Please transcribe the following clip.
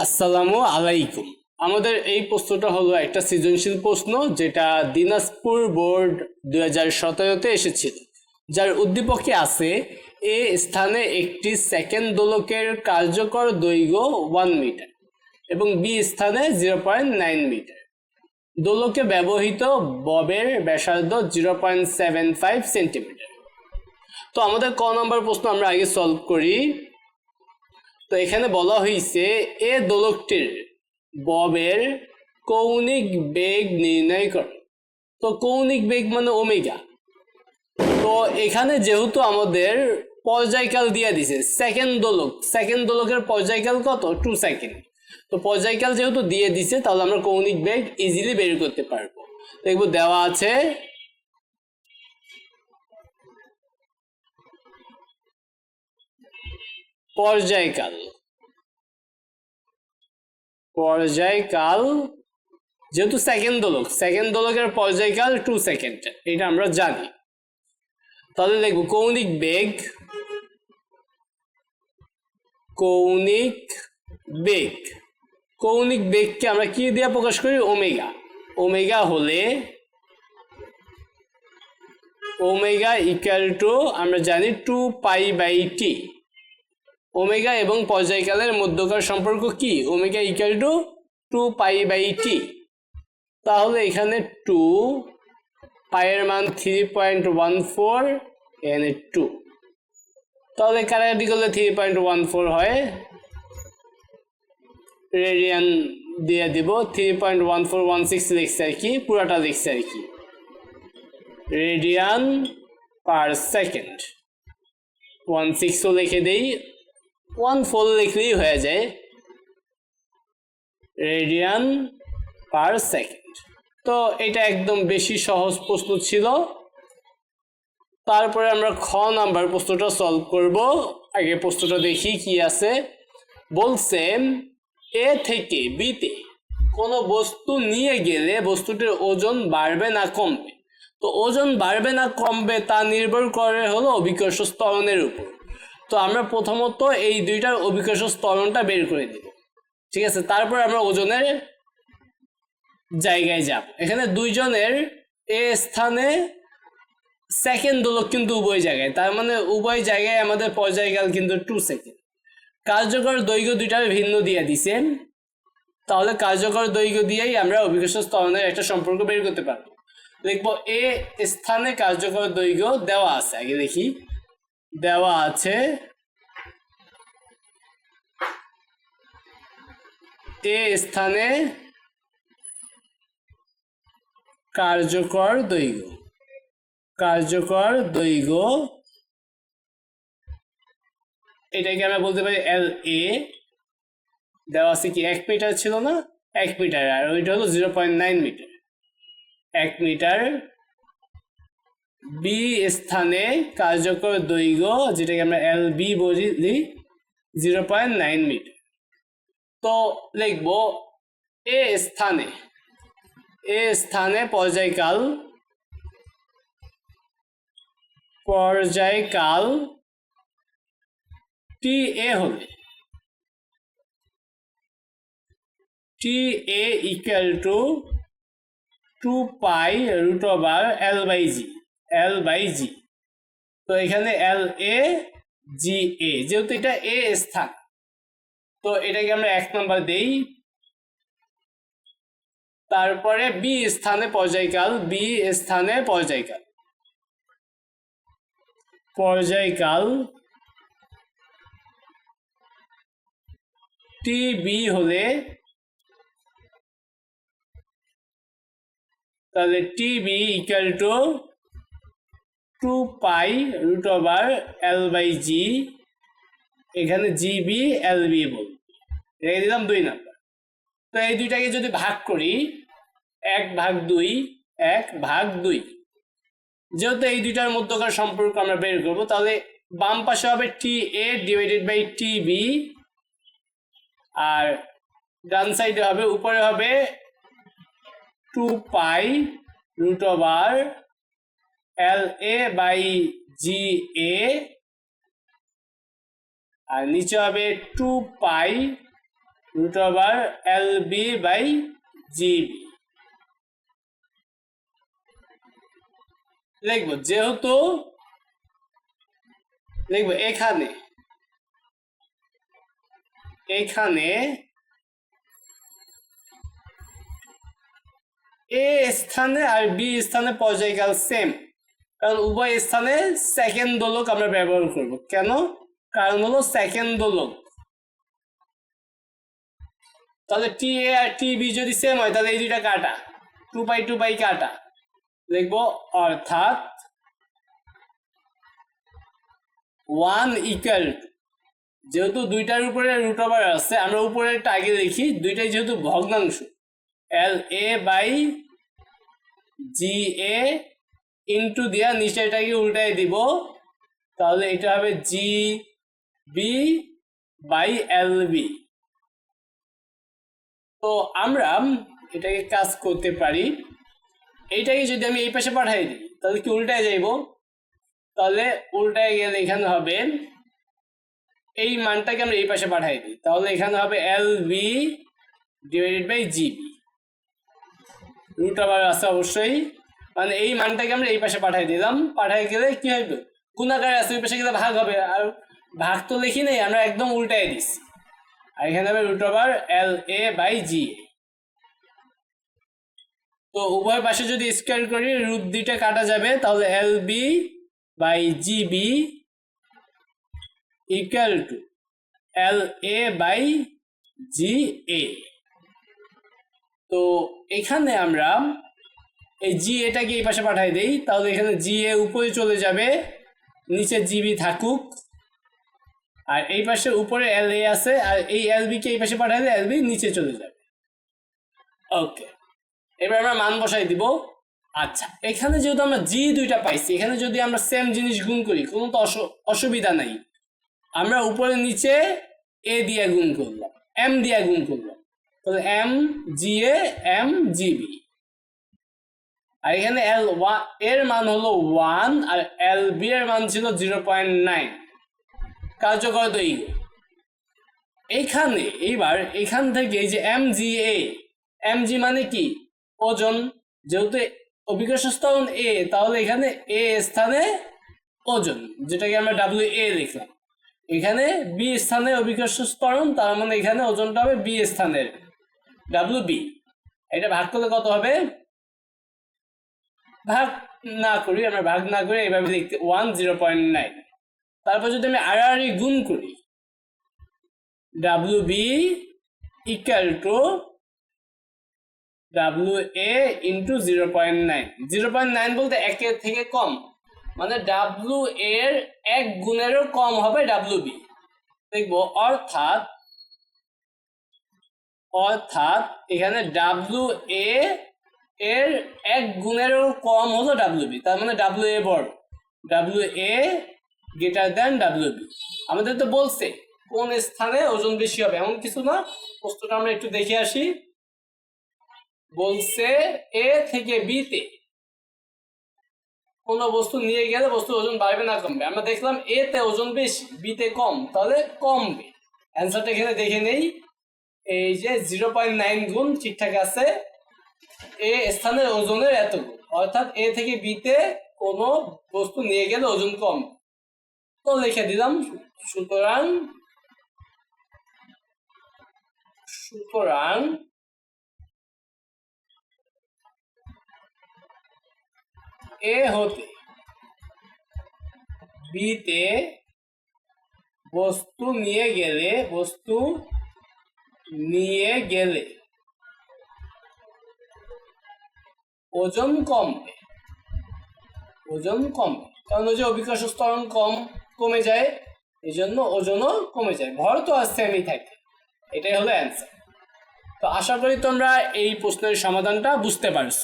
আসসালামু আলাইকুম। আমাদের এই প্রশ্নটা হলো একটা সৃজনশীল প্রশ্ন যেটা দিনাজপুর বোর্ড দুই হাজার সতেরোতে এসেছিল, যার উদ্দীপকে আছে, এ স্থানে একটি সেকেন্ড দোলকের কার্যকর দৈর্ঘ্য ওয়ান মিটার এবং বি স্থানে জিরো পয়েন্ট নাইন মিটার। দোলকে ব্যবহৃত ববের ব্যাসার্ধ zero point seven five centimetre. তো আমাদের ক নম্বর প্রশ্ন আমরা আগে সলভ করি। তো এখানে বলা হয়েছে এ দোলকটির ববের কৌণিক বেগ নির্ণয় কর। তো কৌণিক বেগ মানে ওমেগা। তো এখানে যেহেতু আমাদের পর্যায়কাল দিয়ে দিছে, সেকেন্ড দোলক, সেকেন্ড দোলকের পর্যায়কাল কত? Two second. তো পর্যায়কাল যেহেতু দিয়ে দিছে, তাহলে আমরা কৌণিক বেগ ইজিলি বের করতে পারব। দেখব দেওয়া আছে পর্যায়কাল। পর্যায়কাল, যেহেতু সেকেন্ড দোলক সেকেন্ড দোলকের পর্যায়কাল টু সেকেন্ড এটা আমরা জানি। তাহলে লিখব কৌণিক বেগ কৌণিক বেগ। কৌণিক বেগকে আমরা কি দিয়ে প্রকাশ করি? ওমেগা। ওমেগা হলে ওমেগা ইকুয়াল টু আমরা জানি two pi by T omega এবং পর্যায়কালের মধ্যকার সম্পর্ক কি? Omega equal to two pi by T তাহলে এখানে টু পায়ের মান থ্রি পয়েন্ট ওয়ান ফোর এখানে টু তাহলে কারাকাটি করলে থ্রি পয়েন্ট ওয়ান ফোর হয়? রেডিয়ান দিয়ে দিব। Three point one four one six লিখছে আর কি, পুরাটা লিখছে আর কি। রেডিয়ান পার সেকেন্ড ওয়ান সিক্সও লিখে দেই। ওয়ান ফোর লিখলেই হয়ে যায়? রেডিয়ান পার সেকেন্ড তো এটা একদম বেশি সহজ প্রশ্ন ছিল। তারপরে আমরা খ নাম্বার প্রশ্নটা সলভ করব। আগে প্রশ্নটা দেখি কি আছে। বলছে, এ থেকে বিতে কোনো বস্তু নিয়ে গেলে বস্তুটির ওজন বাড়বে না কমবে? তো ওজন বাড়বে না কমবে তা নির্ভর করে হলো অভিকর্ষ স্তরণের উপর। তো আমরা প্রথমত এই দুইটার অভিকর্ষ স্তরণটা বের করে দিব। ঠিক আছে? তারপর আমরা ওজনের জায়গায় যাব। এখানে দুইজনের এ স্থানে সেকেন্ড দোলক কিন্তু উভয় জায়গায়। তার মানে উভয় জায়গায় আমাদের পর্যায়কাল কিন্তু টু সেকেন্ড কার্যকর দৈর্ঘ্য দুইটার ভিন্ন দিয়ে দিছে। তাহলে কার্যকর দৈর্ঘ্য দিয়েই আমরা অভিকর্ষ স্তরণের একটা সম্পর্ক বের করতে পারব। দেখব এ স্থানে কার্যকর দৈর্ঘ্য দেওয়া আছে। আগে দেখি। দেওয়া আছে। এ স্থানে কার্যকর দৈর্ঘ্য কার্যকর দৈর্ঘ্য, এটাকে আমরা বলতে পারি এল এ দেওয়া আছে কি এক মিটার ছিল না? এক মিটার, আর ওইটা হলো জিরো পয়েন্ট নাইন মিটার এক মিটার বি স্থানে কার্যকর দৈর্ঘ্য, যেটাকে আমরা এল বি বলি জিরো পয়েন্ট নাইন মিটার তো লিখব এ স্থানে এ স্থানে পর্যায়কাল পর্যায়কাল টি এ হলে T A equal to two pi root over L by G L by G তো এখানে এল এ জি এ যেহেতু এটা এ স্থান। তো এটাকে আমরা এক নম্বর দেই। তারপরে বি স্থানে পর্যায়কাল বি স্থানে পর্যায়কাল। পর্যায়কাল টি বি হলে তাহলে T B equal to two pi root over L by G এখানে জি বি এল বি বল রেখে দিলাম দুই নাম্বার তো এই দুইটাকে যদি ভাগ করি, এক ভাগ দুই, এক ভাগ দুই। যেহেতু এই দুইটার মধ্যকার সম্পর্ক আমরা বের করব, তাহলে বাম পাশে হবে T A divided by T B, আর ডান সাইডে হবে, উপরে হবে two pi root over L A by G A আর নিচে হবে two pi root over L B by G B লিখব, যেহেতু লিখব, এখানে এখানে এ স্থানে আর বি স্থানে পর্যায়কাল সেম কারণ উভয় স্থানে সেকেন্ড দোলক আমরা ব্যবহার করব। কেন? কারণ হলো সেকেন্ড দোলক। তাহলে টি এ আর টি বি যদি সেম হয়, তাহলে এই দুইটা কাটা। টু বাই টু বাই কাটা। লিখব অর্থাৎ ওয়ান ইকুয়াল যেহেতু দুইটার উপরে রুট ওভার আছে, আমরা উপরেরটা আগে দেখি, দুইটাই যেহেতু ভগ্নাংশ। এল A by G A into দিয়া নিচেটাকে উল্টাই দিব। তাহলে এটা হবে G B by L B তো আমরা এটাকে কাজ করতে পারি। এইটাকে যদি আমি এই পাশে পাঠাই দিই, তাহলে কি উল্টায় যাইব? তাহলে উল্টায় গেলে এখানে হবে, এই মানটাকে আমরা এই পাশে পাঠাই দিই। তাহলে এখানে হবে L B divided by G B root আবার আছে অবশ্যই। মানে এই মানটাকে আমরা এই পাশে পাঠাই দিলাম। পাঠাই গেলে কি হবে? গুণাকার আছে, ওই পাশে গেলে ভাগ হবে। আর ভাগ তো লিখি নেই, আমরা একদম উল্টাই দিচ্ছি আর এখানে হবে root over L A by G তো উভয় পাশে যদি স্কোয়ার করি রুট দুইটা কাটা যাবে, তাহলে L B by G B equal to L A by G A তো এখানে আমরা এই জি এটাকে এই পাশে পাঠাই দেই? তাহলে এখানে জি এ উপরে চলে যাবে, নিচে জিবি থাকুক। আর এই পাশে উপরে এল এ আছে, আর এই এল কে এই পাশে পাঠাইলে এল বি নিচে চলে যাবে। ওকে এবার আমরা মান বসাই দিব। আচ্ছা এখানে যেহেতু আমরা জি দুইটা পাইছি, এখানে যদি আমরা সেম জিনিস গুণ করি, কোনো তো অসু- অসুবিধা নাই। আমরা উপরে নিচে এ দিয়ে গুণ করলাম এম দিয়ে গুণ করলাম। তাহলে M G A M G B আর এখানে এল ওয়া, এর মান হলো ওয়ান আর এল বি এর মান ছিল জিরো পয়েন্ট নাইন কার্যকর দৈর্ঘ্য এইখানে এইবার এখান থেকে এই যে M G A M G মানে কি? ওজন। যেহেতু অভিকর্ষ স্তরণ এ তাহলে এখানে এ স্থানে ওজন, যেটাকে আমরা ডাব্লিউ এ লিখলাম। এখানে বি স্থানে অভিকর্ষ স্তরণ তার মানে এখানে ওজনটা হবে বি স্থানের। ডাব্লিউ বি এটা ভাগ করলে কত হবে? ভাগ না করি, আমরা ভাগ না করে এইভাবে লিখতে ওয়ান জিরো পয়েন্ট নাইন তারপর যদি আমি আড়াআড়ি গুণ করি W B equal to W A into zero point nine zero point nine বলতে একের থেকে কম মানে ডাব্লিউ এর এক গুণেরও কম হবে ডাব্লিউ বি দেখব, অর্থাৎ অর্থাৎ এখানে ডাব্লিউ এ এর এক গুণেরও কম হলো ডাব্লিউ বি তার মানে ডাব্লিউ এ বড় W A greater than W B আমাদের তো বলছে, কোন স্থানে ওজন বেশি হবে, এমন কিছু না। প্রশ্নটা আমরা একটু দেখে আসি। বলছে এ থেকে বি তে কোন বস্তু নিয়ে গেলে বস্তুর ওজন বাড়বে না, কমবে। আমরা দেখলাম এ তে ওজন বেশি বি তে কম, তাহলে কমবে। অ্যান্সারটা এখানে দেখে নেই। এই যে জিরো পয়েন্ট নাইন গুণ ঠিকঠাক আছে এ স্থানের ওজনের এত? অর্থাৎ এ থেকে বি তে কোনো বস্তু নিয়ে গেলে ওজন কম। তো লিখে দিলাম, সুতরাং সুতরাং এ হতে বিতে বস্তু নিয়ে গেলে, বস্তু নিয়ে গেলে ওজন কমবে ওজন কম। কারণ ওই যে অভিকর্ষ স্তরণ কম, কমে যায় এই জন্য ওজনও কমে যায়। ভর তো আর সেমই থাকে। এটাই হলো অ্যান্সার তো আশা করি তোমরা এই প্রশ্নের সমাধানটা বুঝতে পারছ।